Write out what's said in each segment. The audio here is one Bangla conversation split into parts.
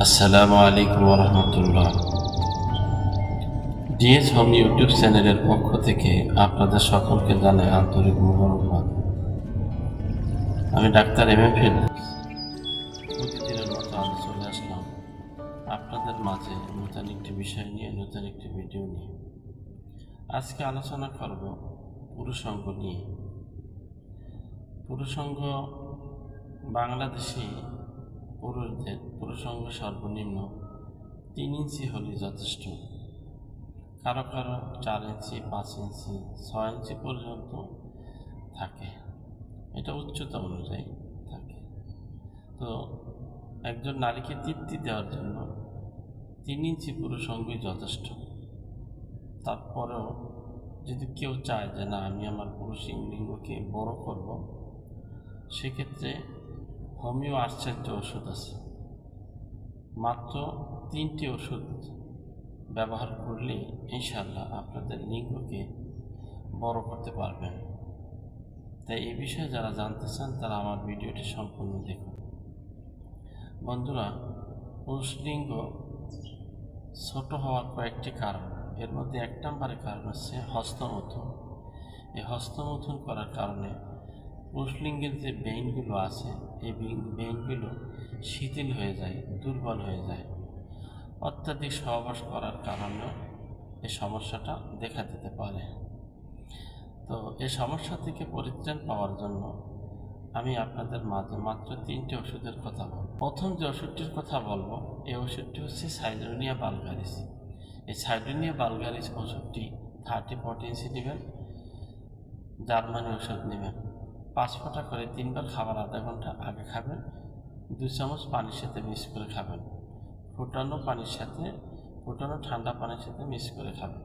আসসালামু আলাইকুম রহমতুল্লাহ ডিএস হোম ইউটিউব চ্যানেলের পক্ষ থেকে আপনাদের সকলকে জানাই আন্তরিক মোবারকবাদ। আমি ডাক্তার এম এম ফেরদৌস। প্রতিদিনের মতো আজ চলে আসলাম আপনাদের মাঝে নতুন একটি বিষয় নিয়ে, নতুন একটি ভিডিও নিয়ে। আজকে আলোচনা করব পুরুষঙ্গ নিয়ে। পুরুষঙ্গ বাংলাদেশি পুরুষদের পুরুষঙ্গ সর্বনিম্ন তিন ইঞ্চি হলে যথেষ্ট। কারও কারও চার ইঞ্চি, পাঁচ ইঞ্চি, ছয় ইঞ্চি পর্যন্ত থাকে। এটা উচ্চতা অনুযায়ী থাকে। তো একজন নারীকে তৃপ্তি দেওয়ার জন্য তিন ইঞ্চি পুরুষঙ্গই যথেষ্ট। তারপরেও যদি কেউ চায় যে, না, আমি আমার পুরুষ লিঙ্গকে বড় করব, সেক্ষেত্রে হোমিও আশ্চর্য ওষুধ আছে। মাত্র তিনটি ওষুধ ব্যবহার করলে ইনশাল্লাহ আপনাদের লিঙ্গকে বড় করতে পারবেন। তাই এ বিষয়ে যারা জানতে চান, তারা আমার ভিডিওটি সম্পূর্ণ দেখুন। বন্ধুরা, পুরুষ লিঙ্গ ছোট হওয়ার কয়েকটি কারণ। এর মধ্যে এক নম্বরের কারণ হচ্ছে হস্তমথন। এই হস্তমথন করার কারণে পুরুষলিঙ্গের যে বেইনগুলো আছে, এই বেইনগুলো শিথিল হয়ে যায়, দুর্বল হয়ে যায়। অত্যাধিক সহবাস করার কারণেও এই সমস্যাটা দেখা দিতে পারে। তো এই সমস্যা থেকে পরিত্রাণ পাওয়ার জন্য আমি আপনাদের মাঝে মাত্র তিনটি ওষুধের কথা বলব। প্রথম যে ওষুধটির কথা বলব, এই ওষুধটি হচ্ছে সাইডোনিয়া বালগারিস। এই সাইডোনিয়া বালগারিস ওষুধটি থার্টি ফোরটিনসি নেবেন, জার্মানি ওষুধ নেবেন। পাঁচ ফোঁটা করে তিনবার খাবার আধা ঘণ্টা আগে খাবেন দু চামচ পানির সাথে মিক্স করে খাবেন। ফুটানো পানির সাথে, ফুটানো ঠান্ডা পানির সাথে মিক্স করে খাবেন।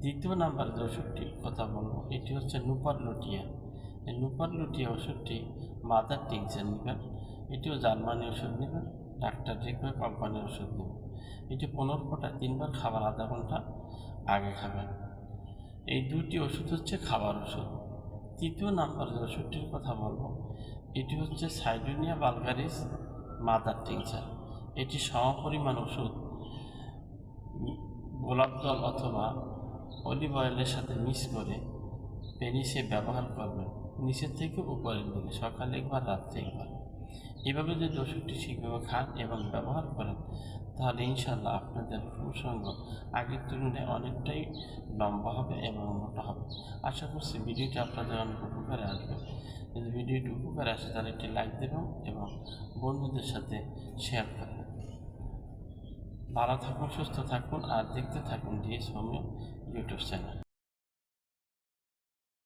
দ্বিতীয় নাম্বার যে ওষুধটির কথা বলব, এটি হচ্ছে নুপার লুটিয়া। এই নুপার লুটিয়া ওষুধটি মাদার টিংচার নেবেন, এটিও জার্মানি ওষুধ নেবেন, ডাক্তার রেখে কোম্পানির ওষুধ নেবেন। এটি পনেরো ফোঁটা তিনবার খাবার আধা ঘণ্টা আগে খাবেন। এই দুটি ওষুধ হচ্ছে খাবার ওষুধ। তৃতীয় নাম্বার ওষুধটির কথা বলব, এটি হচ্ছে সাইডোনিয়া বালগারিস মাদার টিংচার। এটি সমপরিমাণ ওষুধ, গোলাপ জল অথবা অলিভ অয়েলের সাথে মিক্স করে পেনিসে ব্যবহার করবেন। নিচের থেকে উপরের দিকে, সকালে একবার রাত্রে একবার। এভাবে যদি ওষুধটি ঠিকভাবে খান এবং ব্যবহার করেন, তাহলে ইনশাল্লাহ আপনাদের প্রসঙ্গ আগের তুলনায় অনেকটাই লম্বা হবে এবং মোটা হবে। আশা করছি ভিডিওটি আপনাদের অনেক উপকারে আসবে। যদি ভিডিওটি উপকারে আসে, তাহলে একটি লাইক দেবেন এবং বন্ধুদের সাথে শেয়ার করবেন। ভালো থাকুন, সুস্থ থাকুন, আর দেখতে থাকুন ডিএস হোমিও ইউটিউব চ্যানেল।